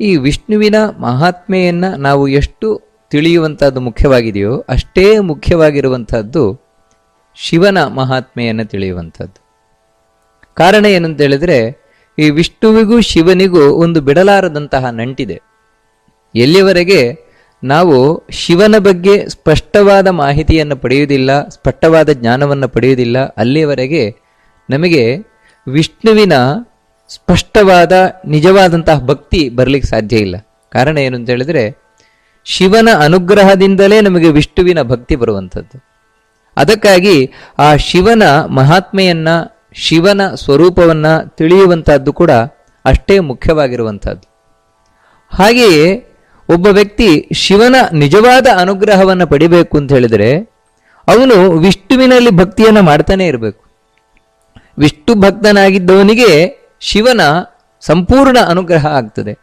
ಈ ವಿಷ್ಣುವಿನ ಮಹಾತ್ಮೆಯನ್ನು ನಾವು ಎಷ್ಟು ತಿಳಿಯುವಂಥದ್ದು ಮುಖ್ಯವಾಗಿದೆಯೋ ಅಷ್ಟೇ ಮುಖ್ಯವಾಗಿರುವಂಥದ್ದು ಶಿವನ ಮಹಾತ್ಮೆಯನ್ನು ತಿಳಿಯುವಂಥದ್ದು ಕಾರಣ ಏನಂತ ಹೇಳಿದ್ರೆ, ಈ ವಿಷ್ಣುವಿಗೂ ಶಿವನಿಗೂ ಒಂದು ಬಿಡಲಾರದಂತಹ ನಂಟಿದೆ. ಎಲ್ಲಿಯವರೆಗೆ ನಾವು ಶಿವನ ಬಗ್ಗೆ ಸ್ಪಷ್ಟವಾದ ಮಾಹಿತಿಯನ್ನು ಪಡೆಯುವುದಿಲ್ಲ, ಸ್ಪಷ್ಟವಾದ ಜ್ಞಾನವನ್ನು ಪಡೆಯುವುದಿಲ್ಲ ಅಲ್ಲಿಯವರೆಗೆ ನಮಗೆ ವಿಷ್ಣುವಿನ ಸ್ಪಷ್ಟವಾದ, ನಿಜವಾದಂತಹ ಭಕ್ತಿ ಬರಲಿಕ್ಕೆ ಸಾಧ್ಯ ಇಲ್ಲ. ಕಾರಣ ಏನು ಅಂತ ಹೇಳಿದ್ರೆ, ಶಿವನ ಅನುಗ್ರಹದಿಂದಲೇ ನಮಗೆ ವಿಷ್ಣುವಿನ ಭಕ್ತಿ ಬರುವಂಥದ್ದು. ಅದಕ್ಕಾಗಿ ಆ ಶಿವನ ಮಹಾತ್ಮೆಯನ್ನ, ಶಿವನ ಸ್ವರೂಪವನ್ನ ತಿಳಿಯುವಂತಹದ್ದು ಕೂಡ ಅಷ್ಟೇ ಮುಖ್ಯವಾಗಿರುವಂಥದ್ದು. ಹಾಗೆಯೇ ಒಬ್ಬ ವ್ಯಕ್ತಿ ಶಿವನ ನಿಜವಾದ ಅನುಗ್ರಹವನ್ನು ಪಡಿಬೇಕು ಅಂತ ಹೇಳಿದರೆ, ಅವನು ವಿಷ್ಣುವಿನಲ್ಲಿ ಭಕ್ತಿಯನ್ನು ಮಾಡ್ತಾನೆ ಇರಬೇಕು. ವಿಷ್ಣು ಭಕ್ತನಾಗಿದ್ದವನಿಗೆ ಶಿವನ ಸಂಪೂರ್ಣ ಅನುಗ್ರಹ ಆಗ್ತದೆ.